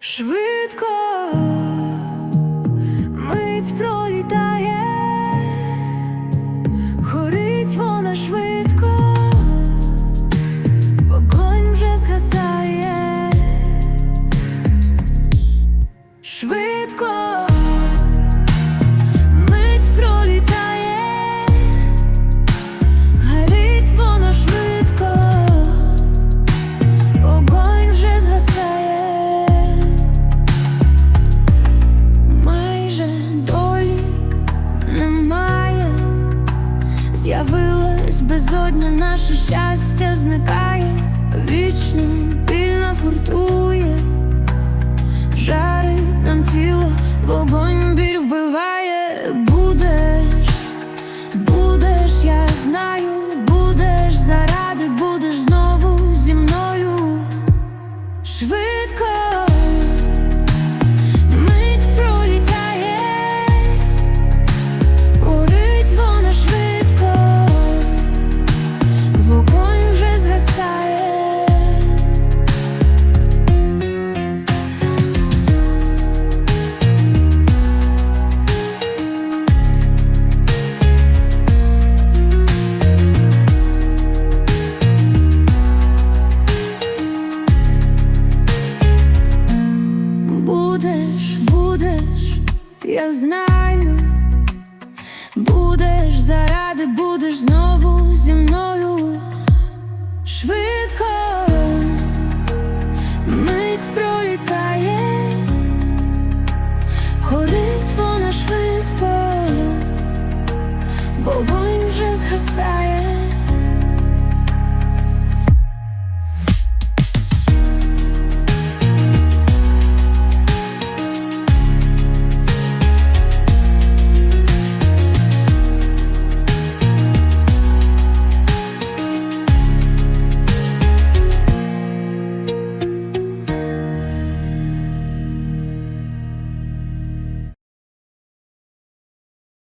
Швидко мить пролітає, горить вона швидко, вогонь вже згасає. Швидко наше щастя зникає, вічно біль нас гуртує, жарить нам тіло, вогонь біль вбиває, будеш, будеш, я знаю, будеш заради, будеш знову зі мною. Швидко. Я знаю, будеш заради,